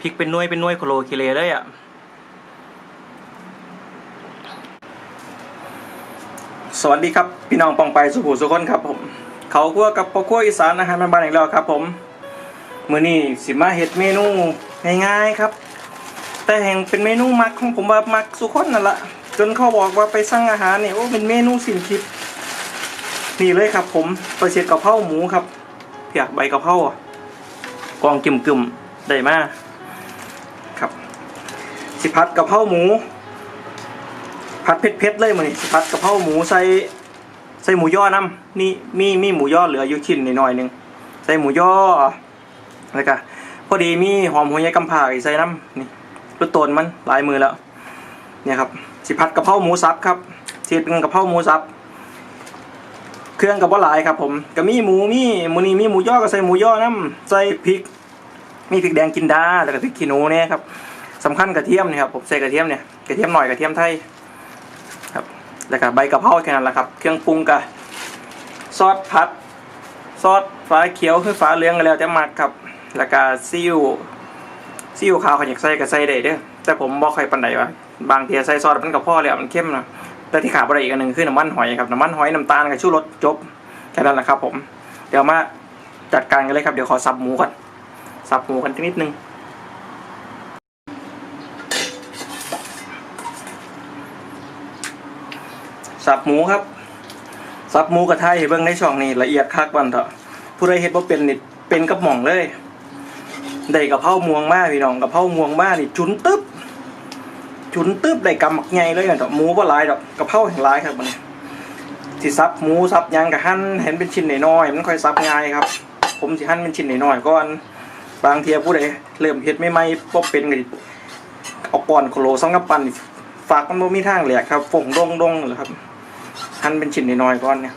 พริกเป็นน่วยเป็นน่วยโคโลคิเลเลยอะสวัสดีครับ พี่น้องปองไปสุภูสุคนครับผม เขาคั่วกับพอคั่วอีสานอาหารบ้านๆอีกแล้วครับ ผมมื้อนี้สิมาเฮ็ดเมนูง่ายๆครับ แต่แห่งเป็นเมนูมักของผมว่ามักสุคนนั่นละจนเขาบอกว่าไปสั่งอาหารนี่โอ้เป็นเมนูสิ้นคิดนี่เลยครับ ผมไปเสียดกะเพราหมูครับเพียกใบกะเพรากองกิ่มกึ่มๆได้มาครับ สิพัดกะเพราหมูผัดเผ็ดๆเลยมื้อนี้สิผัดกะเพราหมูใส่ใส่หมูย่อน้ำมีมีมีหมูย่อเหลืออยู่ชิ้นหน่อยหนึงใส่หมูย่อแล้วก็พอดีมีหอมหัวใหญ่กำผากใส่น้ำนี่ลูกโตนมันหลายมือแล้วเนี่ยครับสิผัดกะเพราหมูสับครับสิเป็นกะเพราหมูสับเครื่องกับว่าหลายครับ ผมก็มีหมูมีหมูนี่มีหมูย่อก็ใส่หมูย่อน้ำใส่พริก มีพริกแดงกินดาแล้วก็พริกขี้หนูเนี่ยครับ สำคัญกระเทียมเนี่ยครับผมใส่กระเทียมเนี่ยกระเทียมหน่อยกระเทียมไทยครับแล้วก็ใบกะเพราแค่นั้นแหละครับ เครื่องปรุงกับซอสผัดซอสฟ้าเขียวคือฟ้าเหลืองก็แล้วแต่มักครับ แล้วก็ซีอิ๊วซีอิ๊วขาวขยากใส่ก็ใส่ได้เด้อแต่ผมบอกใครปันใดว่าบางทีใส่ซอสมันกับพ่อแล้วมันเข้มนะแต่ที่ขาดไปอีกอันหนึ่งคือน้ำมันหอยครับน้ำมันหอยน้ำตาลกับชูรสจบแค่นั้นแหละครับผม เดี๋ยวมาจัดการกันเลยครับเดี๋ยวขอสับหมูก่อนสับหมูกันนิดนึง สับหมูครับ สับหมูกระทะให้เบิ่งในช่องนี้ละเอียดคักวันเถอะผู้ใดเฮ็ดบ่เป็นนี่เป็นกับหม่องเลยได้กะเพราม่วงมาพี่น้องกะเพราม่วงมานี่จุนตึ๊บจุนตึ๊บได้กำมักใหญ่เลยอะดอกหมูบ่หลายดอกกะเพราแห่งลายครับมันสิสับหมูสับยังก็หั่นเห็นเป็นชิ้นน้อยๆมันค่อยสับง่ายครับ ผมสิหั่นเป็นชิ้นน้อยๆก่อนบางเทียผู้ใดเริ่มเฮ็ดใหม่ๆบ่เป็นก็สิเอาก่อนโคโลซังกับปันฝากมันบ่มีทางแหลกครับฝงดงดงๆเลยครับ หั่นเป็นชิ้นน้อยๆก่อนเนี่ย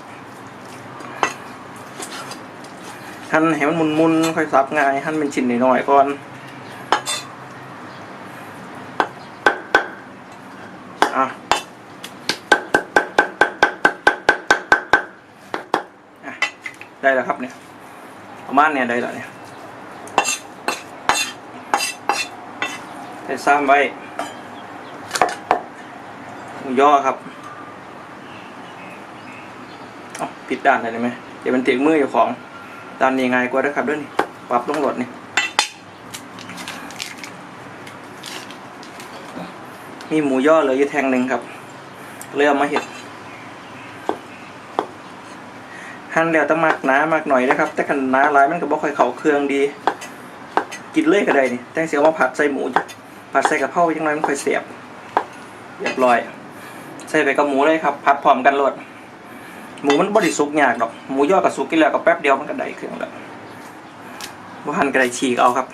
หั่นให้มันมุนๆค่อยสับง่ายหั่นเป็นชิ้นน้อยๆก่อนอะได้แล้วครับเนี่ยประมาณเนี่ยได้แล้วเนี่ยใส่ซ้ำไว้ย่อครับ ผิดด้านได้ไหมเดี๋ยวมันติดมืออยู่ของด้านนี้ง่ายกว่าด้วยครับด้วยนี่ปรับลงรถนี่มีหมูย่อเหลืออยู่แทงหนึ่งครับเลยเอามาเห็ดหั่นแล้วต้องมากหนามากหน่อยนะครับ แต่ขันหนาหลายมันก็บ่ค่อยเข้าเครื่องดี กินเลยก็ได้นี่แต่เสียว่าผัดใส่หมูผัดใส่กะเพราจังไรมันค่อยเสียบเรียบร้อย ใส่ไปกับหมูเลยครับ ผัดพร้อมกันรด หมูมันบริสุกยากดอกหมูย่อกับสุกกินแล้วก็แป๊บเดียวมันก็ได้เครื่องแล้วบ่หั่นก็ไดฉีกเอาครับ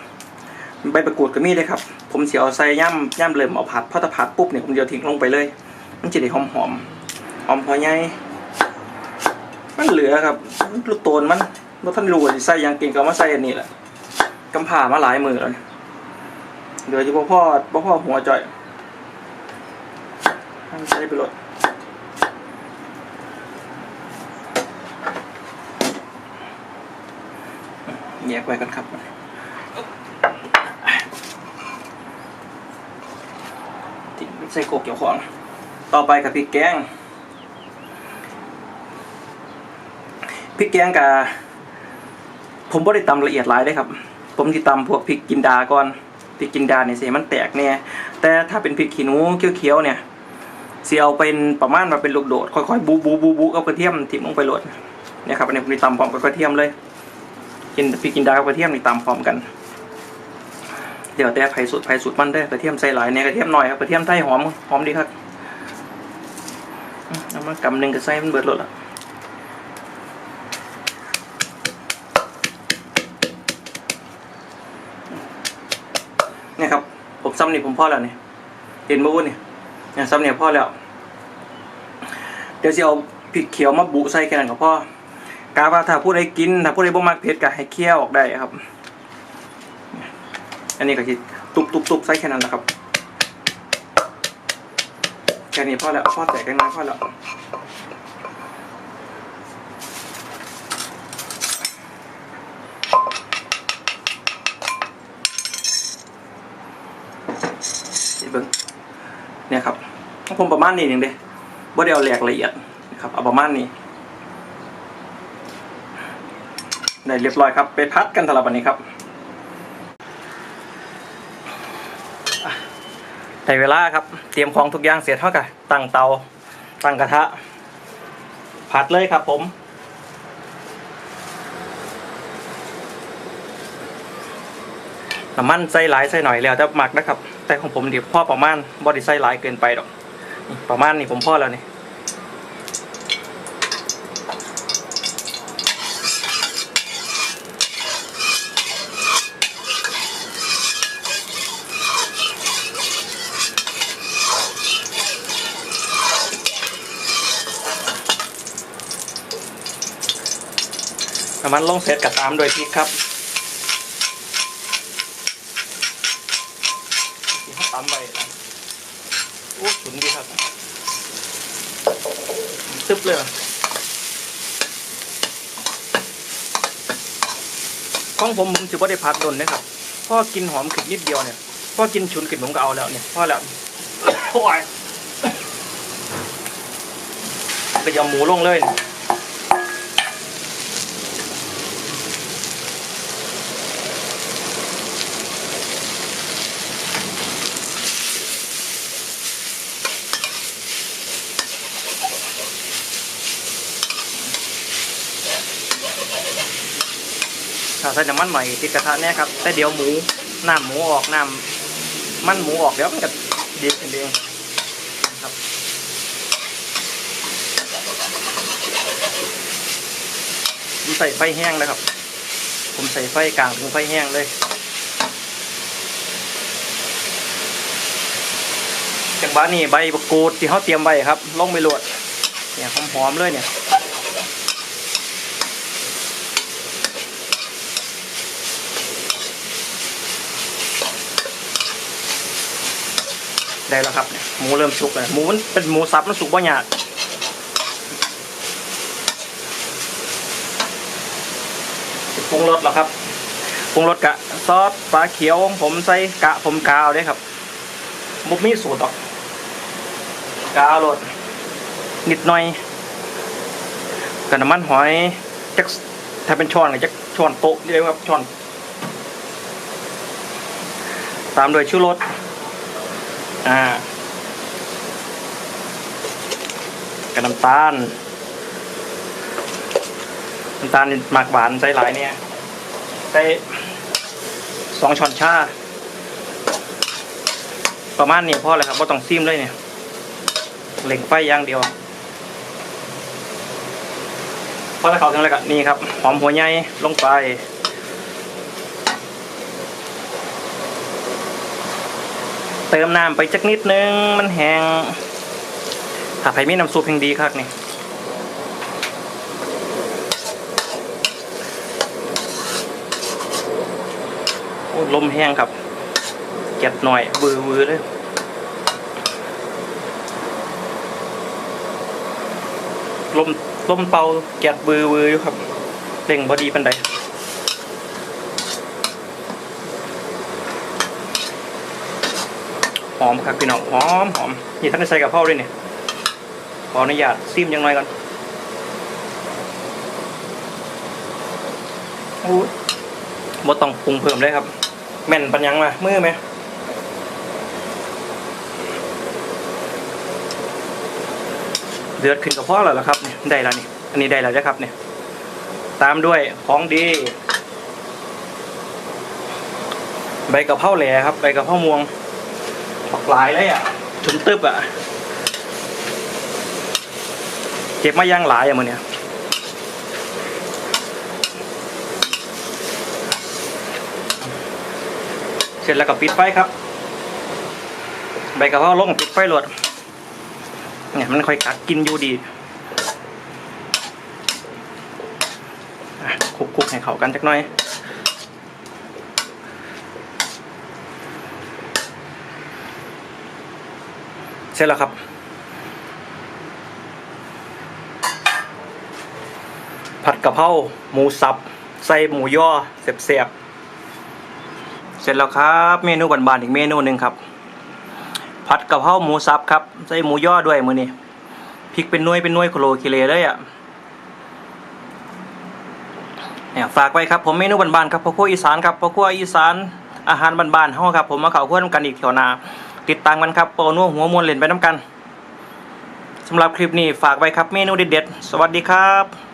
ใบประกูดก็มีเลยครับ ผมเสิเอาใส่ย่ำย่ำเริ่มเอาผัดพอถ้าผัดปุ๊บเนี่ยผมเดียวทิ้งลงไปเลย มันจะได้หอมหอมหอมพอใหญ่มันเหลือครับลูกโตนมันว่าท่านรู้ว่าใส่ยังกินก็มาใส่อันนี้แหละกำผ่ามาหลายมือแล้วเนี่ยเหลืออยู่พ่อพ่อหัวจ่อยให้มันใส่ไปเลย แยกไว้กันครับทิ้งใส่โกกเกี่ยวของ ต่อไปกับพริกแกงพริกแกงกับผมบ่ได้ตำละเอียดหลายได้ครับ ผมที่ตำพวกพริกกินดาก่อนพริกกินดาเนี่ยเสียมันแตกเนี่ยแต่ถ้าเป็นพริกขี้หนูเขียวๆเนี่ยเสียเอาเป็นประมาณมาเป็นลูกโดดค่อยๆบูบูบูบูเอากระเทียมทิ้งลงไปโหลดเนี่ยครับอันนี้ผมที่ตำพร้อมกับกระเทียมเลย กินพริกกินดากับกระเทียมนี่ตามพร้อมกัน เดี๋ยวแต่ไผ่สุดไผ่สุดมันได้กระเทียมใส่หลายเนี่ยกระเทียมหน่อยครับกระเทียมไทยหอมหอมดีครับอืมเอามากำหนึ่งก็ใส่มันเบิดรถละเนี่ยครับผมซ้ำนี่ผมพ่อแล้วเนี่ยเห็นมาวุ้นเนี่ยเนี่ยซ้ำเนี่ยพ่อแล้ว เดี๋ยวจะเอาพริกเขียวมาบุใส่แค่นั้นกับพ่อ กาว่าถ้าผู้ใดกิน ถ้าผู้ใดบ่มักเผ็ดก็ให้เคี่ยวออกได้ครับ อันนี้ก็คิดตุบตุบตุบใส่แค่นั้นแหละครับแค่นี้พอแล้วพอแตกกันน้อยพอแล้วนี่เบิ้งเนี่ยครับผมประมาณนี้เองเด้บ่ได้เอาแหลกละเอียดนะครับเอาประมาณนี้ ได้เรียบร้อยครับ ไปพัดกันสำหรับวันนี้ครับได้เวลาครับ เตรียมของทุกอย่างเสร็จเท่ากับตั้งเตา ตั้งกระทะ ผัดเลยครับผมน้ำมันใส่หลายใส่หน่อยแล้วแต่หมักนะครับ แต่ของผมเดี๋ยวพ่อประมาณบอดี้ใส่หลายเกินไปดอก ประมาณนี้ผมพ่อแล้วนี่ น้ำมันลงเสร็จกับตามโดยพริกครับที่เขาตำไว้นะโอ้ฉุนดีครับซึบเลยของผมผมถือว่าได้พักดนนะครับพ่อกินหอมขึ้นนิดเดียวเนี่ยพ่อกินฉุนขึ้นผมก็เอาแล้วเนี่ยพ่อแล้วโอ้ยก็ยำหมูลงเลยเนี่ย ใส่น้ำมันหม่ติดกระทะแน่ครับแต่เดี๋ยวหมูน้ำหมูออกน้ำมันหมูออกเดี๋ยวมันจะดีขึ้นเองครับผมใส่ไฟแห้งเลยครับ ผมใส่ไฟกลางถึงไฟแห้งเลย จากบ้านนี่ใบบักกูดที่เขาเตรียมไว้ครับลงไปลวดเนี่ยหอมๆเลยเนี่ย ได้แล้วครับเนี่ยหมูเริ่มสุกแล้วหมูมันเป็นหมูสับมันสุกบ่ยากปรุงรสแล้วครับปรุงรสกะซอสปลาเขียวผมใส่กะผมกาวด้ครับบุกมีสูตรดอกกาวรสนิดหน่อยกับน้ำมันหอยจักถ้าเป็นช้อนก็จักช้อนโต๊ะนี่เลยครับช้อน ตามด้วยชูรส อ่ากับน้ำตาลน้ำตาลหมักหวานใส่หลายเนี่ยใส่สองช้อนชาประมาณนี้พอเลยครับว่าต้องซิมเลยเนี่ยเหล็กไฟอย่างเดียวพอแล้วเขาถึงแล้วก็นี่ครับหอมหัวใหญ่ลงไป เติมน้ำไปจักนิดนึง มันแห้งถ้าใครมีน้ำซุปเพียงดีครับนี่โอ้ลมแห้งครับเก็ดหน่อยวือวือเลยลมลมเป่าแกดวือวืออยู่ครับเร่งบอดีปันใด หอมครับพี่น้องหอมหอมนี่ท่านได้ใส่กับพ่อด้วยเนี่ยขออนุญาตซิมยังน้อยก่อนโอ้ยบ่ต้องปรุงเพิ่มเลยครับ แม่นปัญญังมามือไหมเดือดขึ้นกับพ่อแล้วล่ะครับเนี่ยได้แล้วนี่อันนี้ได้แล้วนะครับเนี่ยตามด้วยของดี ใบกะเพราแหล่ครับ ใบกะเพราม่วง ปักหลายเลยอะถึงตึบอะ เก็บมาย่างหลายอะมือเนี่ยเสร็จแล้วก็ปิดไฟครับ ใบกระเพราลงปิดไฟโหลดเนี่ยมันค่อยกัดกินอยู่ดีคุกๆให้เขากันจักหน่อย เสร็จแล้วครับ ผัดกะเพราหมูสับ ใส่หมูย่อเสียบๆร็จแล้วครับ เมนูบานๆอีกเมนูหนึ่งครับ ผัดกะเพราหมูสับครับ ใส่หมูย่อด้วยมือนี้พริกเป็นน่วยเป็นน่วยโคโลคิเลเลยอะเนี่ยฝากไว้ครับผมเมนูบานๆครับพ่อครัวอีสานครับพ่อครัวอีสานอาหารบานๆเฮาครับ ผมมาเข้าครัวน้ำกันอีกเที่ยวนา ติดตามกันครับเปรนัวหัวมวลเล่นไปน้ำกันสำหรับคลิปนี้ฝากไว้ครับเมนูเด็ดๆสวัสดีครับ